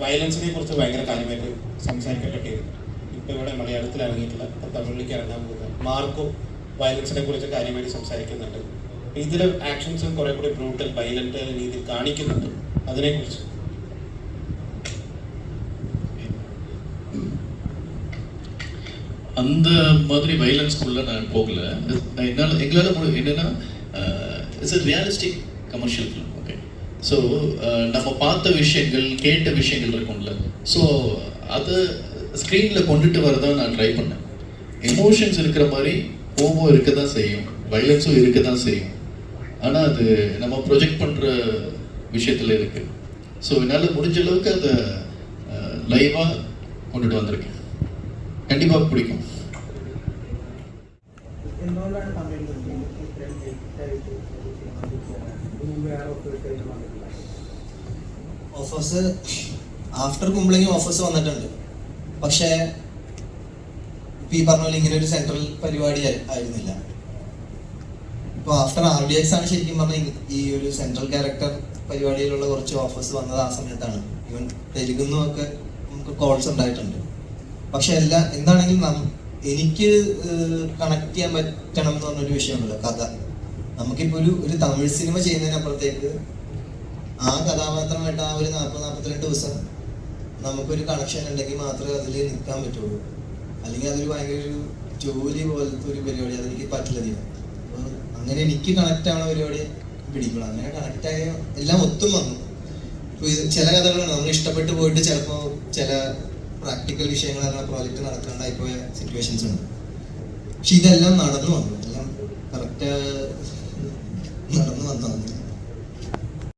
വയലൻസിനെ കുറിച്ച് ഭയങ്കര കാര്യമായിട്ട് സംസാരിക്കപ്പെട്ടിരുന്നു ഇപ്പൊ ഇവിടെ മലയാളത്തിൽ ഇറങ്ങിയിട്ടുള്ള ഇപ്പൊ തമിഴിലേക്ക് ഇറങ്ങാൻ പോകുന്ന മാർക്കോ വയലൻസിനെ കുറിച്ച് കാര്യമായിട്ട് സംസാരിക്കുന്നുണ്ട് ഇതിലെ ആക്ഷൻസും കുറെ കൂടി ബ്രൂട്ടൽ വയലന്റ് രീതിയിൽ കാണിക്കുന്നുണ്ട് അതിനെക്കുറിച്ച് அந்த மாதிரி வயலன்ஸ்குள்ள நான் போகல என்னால் எங்களால் முடி என்னன்னா it's a realistic commercial film okay so uh, நம்ம பார்த்த விஷயங்கள் கேட்ட விஷயங்கள் இருக்கும்ல. ஸோ அதை ஸ்க்ரீனில் கொண்டுட்டு வரதான் நான் ட்ரை பண்ணேன். எமோஷன்ஸ் இருக்கிற மாதிரி கோபம் இருக்க தான் செய்யும். வைலன்ஸும் இருக்க தான் செய்யும். ஆனால் அது நம்ம ப்ரொஜெக்ட் பண்ணுற விஷயத்தில் இருக்குது ஸோ என்னால் முடிஞ்ச அளவுக்கு அதை லைவாக கொண்டுட்டு வந்திருக்கேன். கண்டிப்பாக பிடிக்கும். என்னோட ഓഫേഴ്സ് ആഫ്റ്റർ കുമ്പളെങ്കിൽ ഓഫേഴ്സ് വന്നിട്ടുണ്ട്. പക്ഷേ ഇപ്പൊ ഈ പറഞ്ഞ പോലെ ഇങ്ങനെ ഒരു സെൻട്രൽ പരിപാടി ആയി- ആയിരുന്നില്ല. ഇപ്പൊ ആഫ്റ്റർ ആർ ഡി എക്സ് ആണ് ശരിക്കും പറഞ്ഞാൽ ഈ ഒരു സെൻട്രൽ ക്യാരക്ടർ പരിപാടിയിലുള്ള കുറച്ച് ഓഫേഴ്സ് വന്നത് ആ സമയത്താണ്. ഈവൻ തെലുഗുന്നും ഒക്കെ നമുക്ക് കോൾസ് ഉണ്ടായിട്ടുണ്ട്. പക്ഷെ എല്ലാ എന്താണെങ്കിലും എനിക്ക് കണക്ട് ചെയ്യാൻ പറ്റണം എന്ന് പറഞ്ഞൊരു വിഷയമുണ്ടല്ലോ കഥ. നമുക്കിപ്പോ ഒരു ഒരു തമിഴ് സിനിമ ചെയ്യുന്നതിനപ്പുറത്തേക്ക് ആ കഥാപാത്രമായിട്ട് ആ ഒരു നാൽപ്പത് നാൽപ്പത്തിരണ്ട് ദിവസം നമുക്കൊരു കണക്ഷൻ ഉണ്ടെങ്കിൽ മാത്രമേ അതിൽ നിൽക്കാൻ പറ്റുള്ളൂ. അല്ലെങ്കിൽ അതൊരു ഭയങ്കര ഒരു ജോലി പോലത്തെ ഒരു പരിപാടി അതെനിക്ക് പറ്റില്ല അങ്ങനെ എനിക്ക് കണക്ട് ആവുന്ന പരിപാടി പിടിക്കണം അങ്ങനെ കണക്ട് ആയ എല്ലാം ഒത്തും വന്നു. ഇപ്പൊ ഇത് ചില കഥകളാണ് നമ്മൾ ഇഷ്ടപ്പെട്ട് പോയിട്ട് ചിലപ്പോൾ ചില പ്രാക്ടിക്കൽ വിഷയങ്ങൾ കാരണം പ്രോജക്റ്റ് നടക്കാണ്ടായി പോയ സിറ്റുവേഷൻസ് ഉണ്ട്. പക്ഷെ ഇതെല്ലാം നടന്നു വന്നു. എല്ലാം കറക്റ്റ്